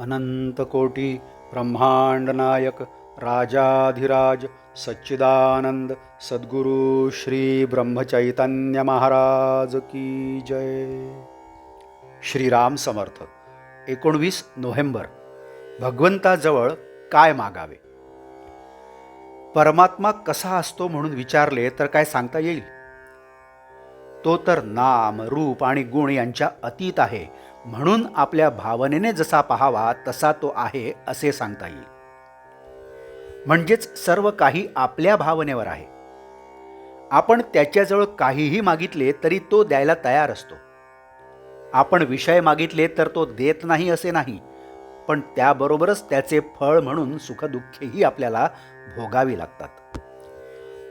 अनंतकोटी ब्रह्मांड नायक राजाधिराज सच्चिदानंद सद्गुरु श्री ब्रह्मचैतन्य महाराज की जय। श्रीराम समर्थ एकोणवीस नोव्हेंबर भगवंताजवळ काय मागावे? परमात्मा कसा असतो म्हणून विचारले तर काय सांगता येईल? तो तर नाम रूप आणि गुण यांच्या अतीत आहे. म्हणून आपल्या भावनेने जसा पाहावा तसा तो आहे असे सांगता येईल. म्हणजेच सर्व काही आपल्या भावनेवर आहे. आपण त्याच्याजवळ काहीही मागितले तरी तो द्यायला तयार असतो. आपण विषय मागितले तर तो देत नाही असे नाही. पण त्याबरोबरच त्याचे फळ म्हणून सुखदुःखेही आपल्याला भोगावी लागतात.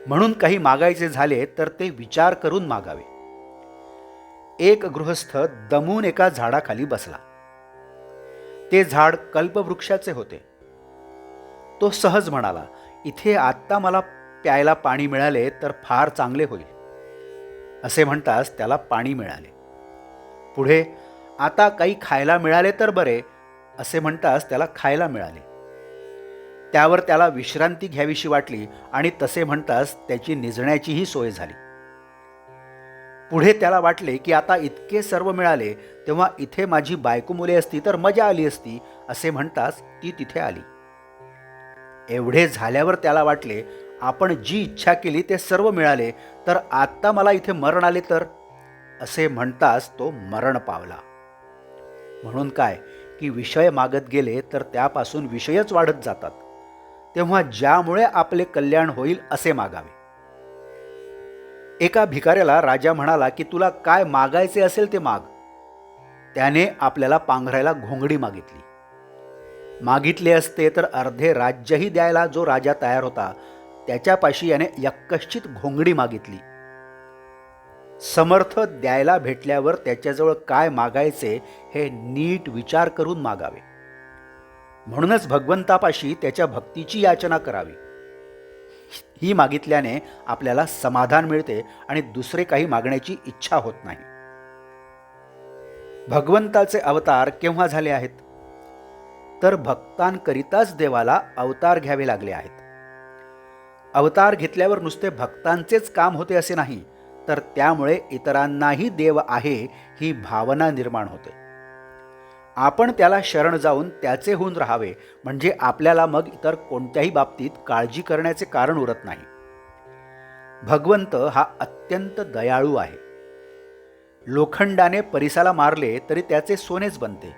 म्हणून काही मागायचे झाले तर ते विचार करून मागावे. एक गृहस्थ दमून एका झाडाखाली बसला. ते झाड कल्पवृक्षाचे होते. तो सहज म्हणाला इथे आत्ता मला प्यायला पाणी मिळाले तर फार चांगले होईल. असे म्हणताच त्याला पाणी मिळाले. पुढे आता काही खायला मिळाले तर बरे असे म्हणताच त्याला खायला मिळाले. त्यावर त्याला विश्रांती घ्यावीशी वाटली आणि तसे म्हणताच त्याची निजण्याचीही सोय झाली. पुढे त्याला वाटले की आता इतके सर्व मिळाले तेव्हा इथे माझी बायको मुले असती तर मजा आली असती असे म्हणताच ती तिथे आली. एवढे झाल्यावर त्याला वाटले आपण जी इच्छा केली ते सर्व मिळाले तर आत्ता मला इथे मरण आले तर? असे म्हणताच तो मरण पावला. म्हणून काय की विषय मागत गेले तर त्यापासून विषयच वाढत जातात. तेव्हा ज्यामुळे आपले कल्याण होईल असे मागावे. एका भिकाऱ्याला राजा म्हणाला की तुला काय मागायचे असेल ते माग. त्याने आपल्याला पांघरायला घोंगडी मागितली. मागितले असते तर अर्धे राज्यही द्यायला जो राजा तयार होता त्याच्यापाशी याने यक्कश्चित घोंगडी मागितली. समर्थ द्यायला भेटल्यावर त्याच्याजवळ काय मागायचे हे नीट विचार करून मागावे. म्हणूनच भगवंतापाशी त्याच्या भक्तीची याचना करावी. ही मागितल्याने आपल्याला समाधान मिळते आणि दुसरे काही मागण्याची इच्छा होत नाही. भगवंताचे अवतार केव्हा झाले आहेत? तर भक्तांकरिताच देवाला अवतार घ्यावे लागले आहेत. अवतार घेतल्यावर नुसते भक्तांचेच काम होते असे नाही तर त्यामुळे इतरांनाही देव आहे ही भावना निर्माण होते. आपण त्याला शरण जाऊन त्याचे होऊन राहावे म्हणजे आपल्याला मग इतर कोणत्याही बाबतीत काळजी करण्याचे कारण उरत नाही. भगवंत हा अत्यंत दयाळू आहे. लोखंडाने परिसाला मारले तरी त्याचे सोनेच बनते.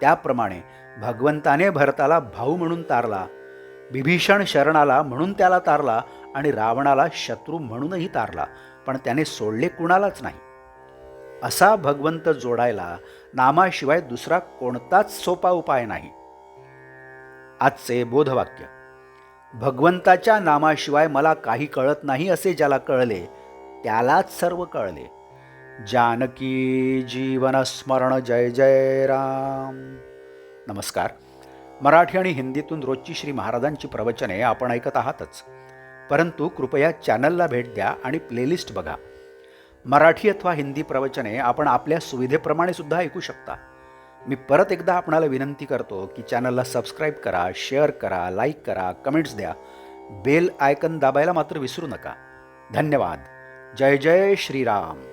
त्याप्रमाणे भगवंताने भरताला भाऊ म्हणून तारला बिभीषण शरणाला म्हणून त्याला तारला आणि रावणाला शत्रू म्हणूनही तारला पण त्याने सोडले कुणालाच नाही. असा भगवंत जोडायला नामाशिवाय दुसरा कोणताच सोपा उपाय नाही. आजचे बोधवाक्य भगवंताच्या नामाशिवाय मला काही कळत नाही असे ज्याला कळले त्यालाच सर्व कळले. जानकी जीवन स्मरण जय जय राम. नमस्कार. मराठी आणि हिंदीतून रोजची श्री महाराजांची प्रवचने आपण ऐकत आहातच. परंतु कृपया चॅनलला भेट द्या आणि प्लेलिस्ट बघा. मराठी अथवा हिंदी प्रवचने आपण आपल्या सुविधेप्रमाणे सुद्धा ऐकू शकता. मी परत एकदा आपणाला विनंती करतो की चॅनलला सबस्क्राईब करा शेअर करा लाईक करा कमेंट्स द्या. बेल आयकन दाबायला मात्र विसरू नका. धन्यवाद. जय जय श्रीराम.